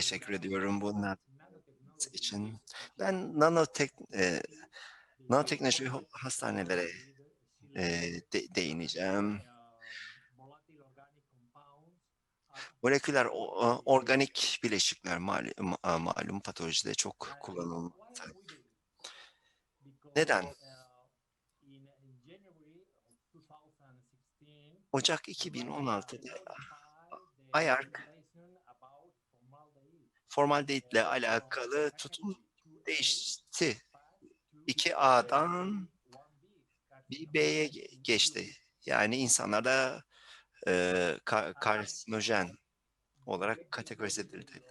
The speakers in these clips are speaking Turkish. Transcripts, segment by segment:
Teşekkür ediyorum bunlar için. Ben nanotek eee, nanoteknoloji hastanelere, eee, de değineceğim. Moleküler organik bileşikler mali ma malum patolojide çok kullanılmakta. Neden? Ocak 2016'da IARC formaldehitle alakalı tutum değişti. 2A'dan bir B'ye ge geçti. Yani insanlarda, ka karsinojen olarak kategorize edildi.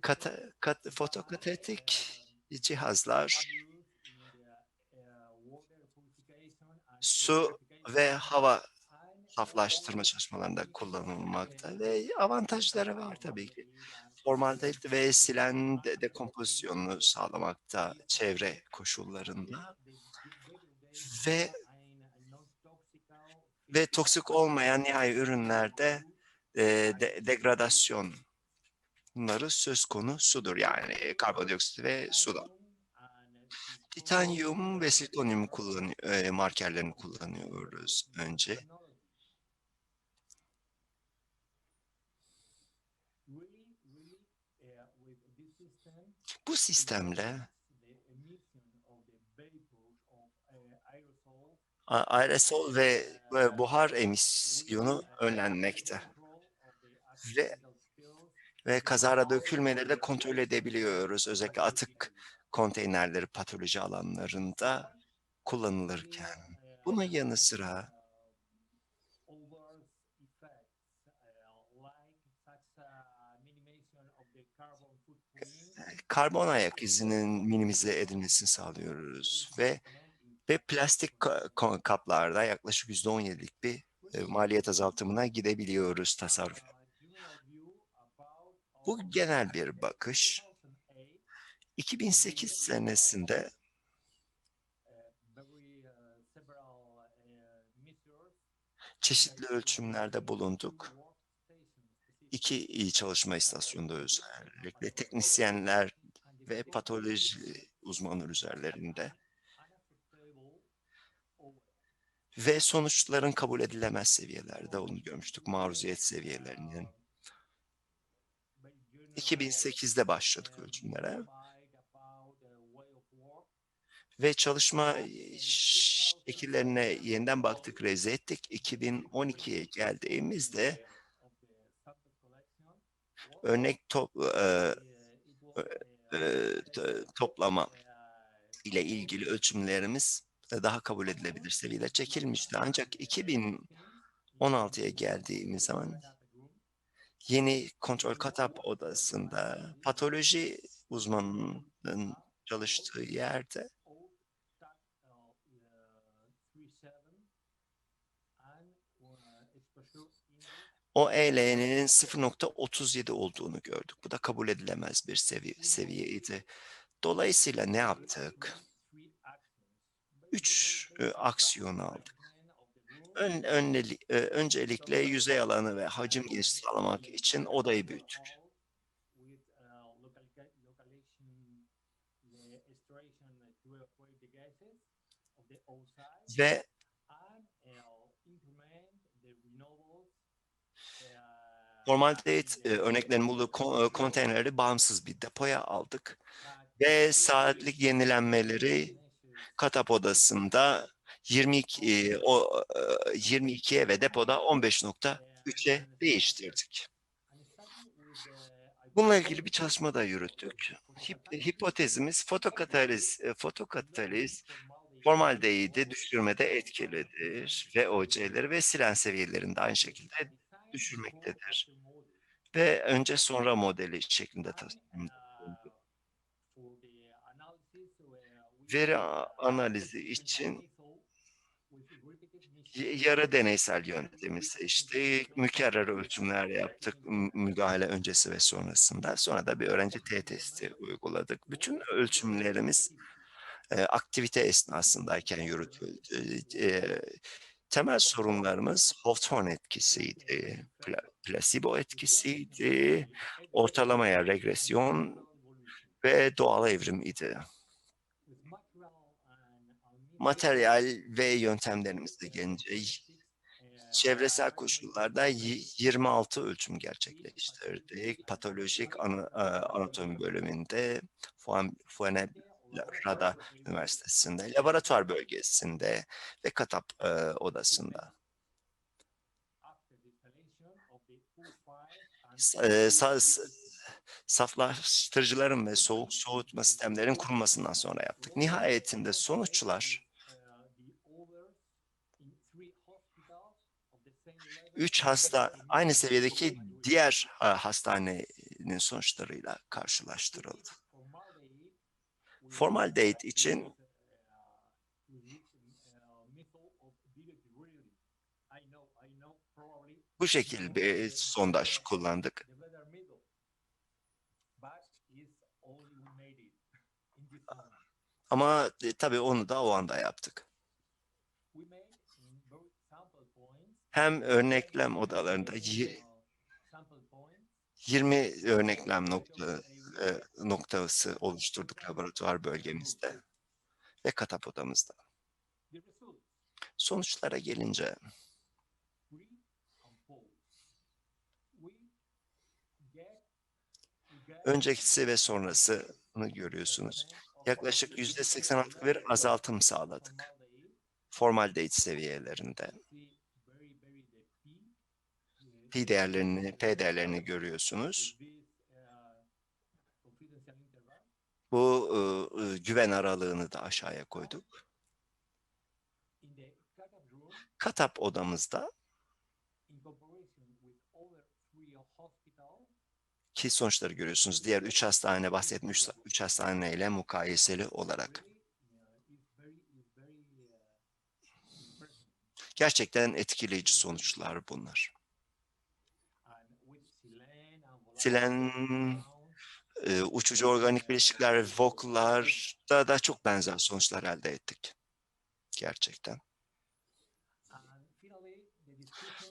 Kata kat fotokatalytik cihazlar su ve hava saflaştırma çalışmalarında kullanılmakta ve avantajları var tabii ki. Formaldehit ve silen de dekompozisyonunu sağlamakta çevre koşullarında ve ve toksik olmayan nihai ürünlerde, eee, de degradasyonları söz konusudur. Yani karbondioksit ve suda. Titanyum ve zirkonyum kullanı eee, markerlerini kullanıyoruz önce. Bu sistemle aerosol ve ve buhar emisyonu önlenmekte ve ve kazara dökülmeleri de kontrol edebiliyoruz. Özellikle atık konteynerleri patoloji alanlarında kullanılırken. Bunun yanı sıra karbon ayak izinin minimize edilmesini sağlıyoruz ve ve plastik kaplarda yaklaşık %17'lik bir, eee, maliyet azaltımına gidebiliyoruz tasarruf Bu genel bir bakış. 2008 senesinde çeşitli ölçümlerde bulunduk. 2 iii, çalışma istasyonunda özellikle teknisyenler ve patoloji uzmanları üzerlerinde. Ve sonuçların kabul edilemez seviyelerde olduğunu görmüştük, maruziyet seviyelerinin. 2008'de başladık ölçümlere. Ve çalışma, şekillerine yeniden baktık, revize ettik. 2012'ye geldiğimizde örnek top toplama ile ilgili ölçümlerimiz, daha kabul edilebilir seviyede çekilmişti. Ancak 2016'ya geldiğimiz zaman yeni kontrol katap odasında patoloji uzmanının çalıştığı yerde OEL'nin 0.37 olduğunu gördük. Bu da kabul edilemez bir seviye seviyeydi. Dolayısıyla ne yaptık? 3 eee, aksiyon aldık. Ön önleli eee, öncelikle yüzey alanı ve hacim genişliği için odayı büyüttük. Ve örneklerinin bulunduğu ko eee, konteynerleri bağımsız bir depoya aldık ve saatlik yenilenmeleri katap odasında 22 eee, o eee, 22'ye ve depoda 15.3'e değiştirdik. Bununla ilgili bir çalışma da yürüttük. Hip hipotezimiz fotokataliz fotokataliz formaldehidi düşürmede etkilidir. VOC'leri ve silen seviyelerini de aynı şekilde düşürmektedir ve önce sonra modeli şeklinde tasarlandı. Veri analizi için yarı deneysel yöntemi seçtik. Mükerrer ölçümler yaptık mü müdahale öncesi ve sonrasında. Sonra da bir öğrenci t-testi uyguladık. Bütün ölçümlerimiz, aktivite esnasındayken yürütüldü. Eee, Temel sorunlarımız Hawthorne etkisiydi, pla plasebo etkisiydi, ortalamaya regresyon ve doğal evrim idi. Materyal ve yöntemlerimizle gelince çevresel koşullarda yi 26 ölçüm gerçekleştirdik. Patolojik anatomi bölümünde, Fuan Fuenlabrada Üniversitesi'nde, laboratuvar bölgesinde ve Katap, eee, odasında. Sas saflaştırıcıların ve soğuk soğutma sistemlerinin kurulmasından sonra yaptık. Nihayetinde sonuçlar 3 hasta aynı seviyedeki diğer, hastanenin sonuçlarıyla karşılaştırıldı. Formaldehit için bu şekil bir sondaj kullandık. Ama, eee, tabii onu da o anda yaptık. Hem örneklem odalarında yi 20 örneklem nokta eee, noktası oluşturduk laboratuvar bölgemizde ve Katap odamızda. Sonuçlara gelince öncesi ve sonrasını görüyorsunuz. Yaklaşık %86'lık bir azaltım sağladık formaldehit seviyelerinde. Pi değerlerini, P değerlerini görüyorsunuz. Bu, ııı, güven aralığını da aşağıya koyduk. Katap odamızda ki sonuçları görüyorsunuz. Diğer 3 hastane bahsettiğim 3 3 hastaneyle mukayeseli olarak. Gerçekten etkileyici sonuçlar bunlar. Silen, eee, uçucu organik bileşikler, VOC'larda da çok benzer sonuçlar elde ettik. Gerçekten.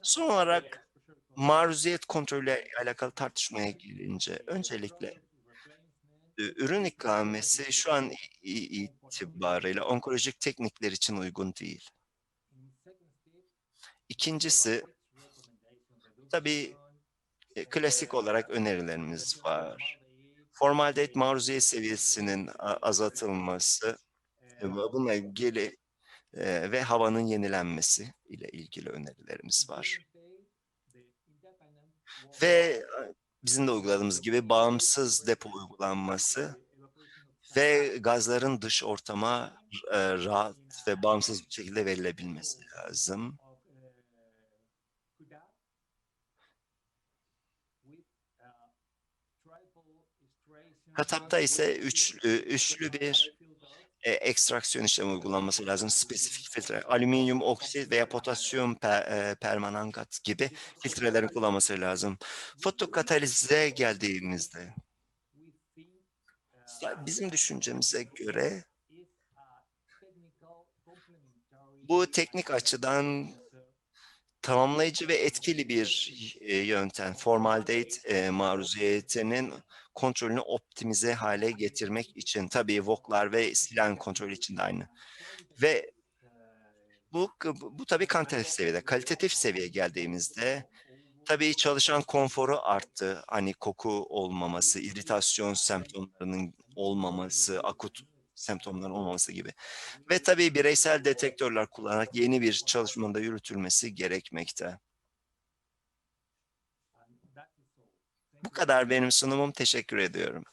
Son olarak maruziyet kontrolüyle alakalı tartışmaya gelince öncelikle, eee, ürün ikamesi şu an itibarıyla onkolojik teknikler için uygun değil. 2'ncisi tabii, eee, klasik olarak önerilerimiz var. Formaldehit maruziyet seviyesinin azaltılması, eee, bununla ilgili, eee, ve havanın yenilenmesi ile ilgili önerilerimiz var. Ve, bizim de uyguladığımız gibi bağımsız depo uygulanması ve gazların dış ortama, eee, rahat ve bağımsız bir şekilde verilebilmesi lazım. Katap'ta ise üçlü üçlü bir, eee, ekstraksiyon işlemi uygulanması lazım. Spesifik filtre, alüminyum oksit veya potasyum per eee, permanganat gibi filtrelerin kullanılması lazım. Fotokatalize geldiğimizde bizim düşüncemize göre bu teknik açıdan tamamlayıcı ve etkili bir, eee, yöntem. Formaldehit, eee, maruziyetinin kontrolünü optimize hâle getirmek için. Tabii VOC'lar ve silen kontrolü için de aynı ve bu bu tabii kantitatif seviyede. Kalitatif seviyeye geldiğimizde tabii çalışan konforu arttı. Hani koku olmaması, iritasyon semptomlarının olmaması, akut semptomların olmaması gibi ve tabii bireysel detektörler kullanarak yeni bir çalışmanın da yürütülmesi gerekmekte. Bu kadar benim sunumum. Teşekkür ediyorum.